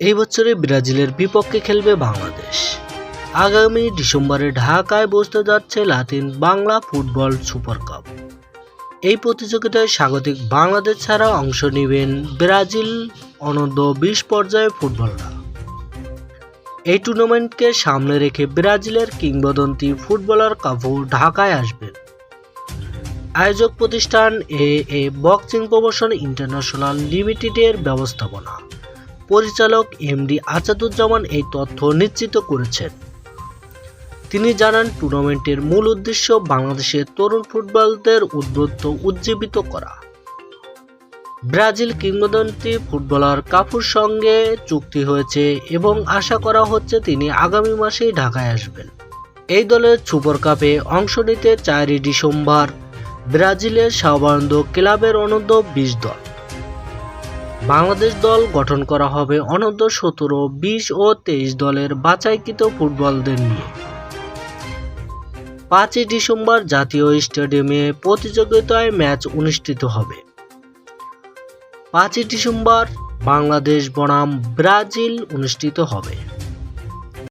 এই বছরে ব্রাজিলের বিপক্ষে খেলবে বাংলাদেশ। আগামী ডিসেম্বরে ঢাকায় বসতে যাচ্ছে Latin Bangla football super cup. এই প্রতিযোগিতায় স্বাগতিক বাংলাদেশ ছাড়া অংশ নেবেন ব্রাজিল অনূর্ধ্ব বিশ পর্যায়ে ফুটবলরা এই টুর্নামেন্টকে সামনে রেখে ব্রাজিলের কিংবদন্তি ফুটবলার কাভু ঢাকায় আসবেন। আয়োজক প্রতিষ্ঠান A A boxing promotion international লিমিটেডের ব্যবস্থাপনা। পরিচালক এমডি আসাদুজ্জামান এই তথ্য নিশ্চিত করেছেন। তিনি জানান, টুর্নামেন্টের মূল উদ্দেশ্য বাংলাদেশের তরুণ ফুটবলদের উদ্বুদ্ধ, উজ্জীবিত করা। ব্রাজিল কিংবদন্তি ফুটবলার কাপুর সঙ্গে চুক্তি হয়েছে এবং আশা করা হচ্ছে তিনি আগামী মাসেই ঢাকায় আসবেন। এই দলের সুপার কাপে অংশ নিতে চারই ডিসেম্বর ব্রাজিলের সাবান্দ ক্লাবের অনূর্ধ্ব বিশ দল। বাংলাদেশ দল গঠন করা হবে অনন্ত সতেরো, বিশ ও তেইশ দলের বাছাইকৃত ফুটবলদের নিয়ে। পাঁচই ডিসেম্বর জাতীয় স্টেডিয়ামে প্রতিযোগিতায় ম্যাচ অনুষ্ঠিত হবে। পাঁচই ডিসেম্বর বাংলাদেশ বনাম ব্রাজিল অনুষ্ঠিত হবে।